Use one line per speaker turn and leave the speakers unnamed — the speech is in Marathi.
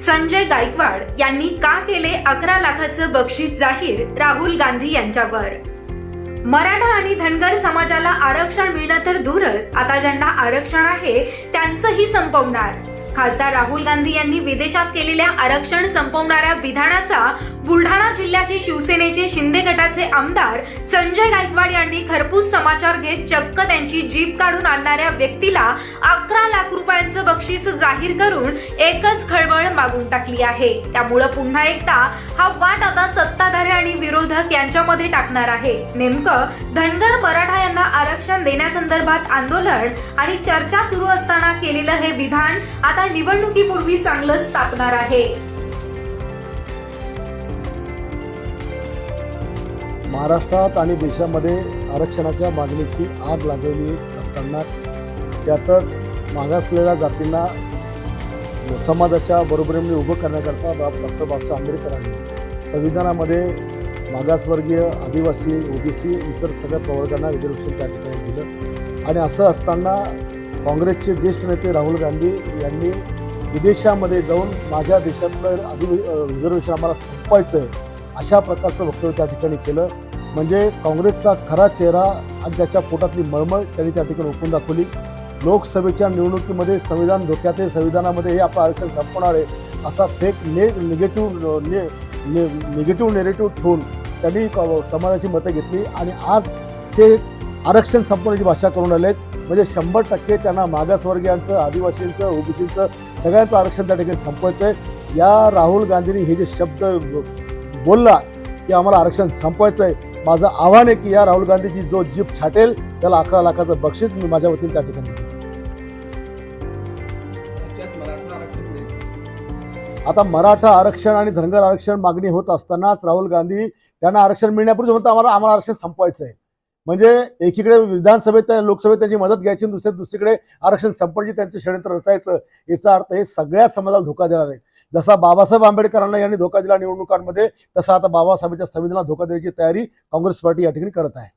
संजय गायकवाड यांनी का केले अकरा लाखाचं बक्षीस जाहीर राहुल गांधी यांच्यावर? मराठा आणि धनगर समाजाला आरक्षण मिळणं तर दूरच आता ज्यांना आरक्षण आहे त्यांचंही संपवणार. खासदार राहुल गांधी यांनी विदेशात केलेल्या आरक्षण संपवणाऱ्या विधानाचा बुलढाणा जिल्ह्याचे शिवसेनेचे शिंदे गटाचे आमदार संजय गायकवाड यांनी खरपूस समाचार घेत चक्क त्यांची जीप काढून आणणाऱ्या व्यक्तीला अकरा लाख रुपयांचं बक्षीस जाहीर करून एकच खळबळ मागून टाकली आहे. त्यामुळं पुन्हा एकदा हा वाट आता सत्ताधारी आणि विरोधक यांच्यामध्ये टाकणार आहे. नेमकं धनगर मराठा यांना आरक्षण देण्यासंदर्भात आंदोलन आणि चर्चा सुरू असताना केलेलं हे विधान आता निवडणुकीपूर्वी चांगलंच तापणार आहे.
महाराष्ट्रात आणि देशामध्ये आरक्षणाच्या मागणीची आग लागलेली असतानाच त्यातच मागासलेल्या जातींना समाजाच्या बरोबरीने उभं करण्याकरता बाब डॉक्टर बाबासाहेब आंबेडकरांनी संविधानामध्ये मागासवर्गीय आदिवासी ओबीसी इतर सगळ्या प्रवर्गांना रिझर्वेशन त्या ठिकाणी दिलं. आणि असं असताना काँग्रेसचे ज्येष्ठ नेते राहुल गांधी यांनी विदेशामध्ये जाऊन माझ्या देशातलं आदि रिझर्वेशन आम्हाला संपवायचं आहे अशा प्रकारचं वक्तव्य त्या ठिकाणी केलं. म्हणजे काँग्रेसचा खरा चेहरा आणि त्याच्या पोटातली मळमळ त्यांनी त्या ठिकाणी ओपून दाखवली. लोकसभेच्या निवडणुकीमध्ये संविधान धोक्यात आहे संविधानामध्ये हे आपलं आरक्षण संपवणार आहे असा फेक ने निगेटिव्ह ने निगेटिव्ह नेरेटिव्ह ठेवून त्यांनी समाजाची मतं घेतली आणि आज ते आरक्षण संपवण्याची भाषा करून आलेत. म्हणजे शंभर टक्के त्यांना मागासवर्गीयांचं आदिवासींचं ओबीसीचं सगळ्यांचं आरक्षण त्या ठिकाणी संपवायचं आहे. या राहुल गांधींनी हे जे शब्द बोलला की आम्हाला आरक्षण संपवायचं आहे माझं आव्हान आहे की या राहुल गांधीची जो जीप छाटेल त्याला अकरा लाखाचं बक्षीस मी माझ्या वतीने त्या ठिकाणी आता मराठा आरक्षण आणि धनगर आरक्षण मागणी होत असतानाच राहुल गांधी त्यांना आरक्षण मिळण्यापूर्वी म्हणतात आम्हाला आम्हाला आरक्षण संपवायचं आहे म्हणजे एकीकडे विधानसभेत लोकसभेत त्यांची मदत घ्यायची आणि दुसऱ्या दुसरीकडे आरक्षण संपण्याची त्यांचं षडयंत्र रचायचं याचा अर्थ हे सगळ्या समाजाला धोका देणार आहे. जसा बाबासाहेब आंबेडकरांना यांनी धोका दिला निवडणुकांमध्ये तसा आता बाबासाहेबांच्या संविधानाला धोका देण्याची तयारी काँग्रेस पार्टी या ठिकाणी करत आहे.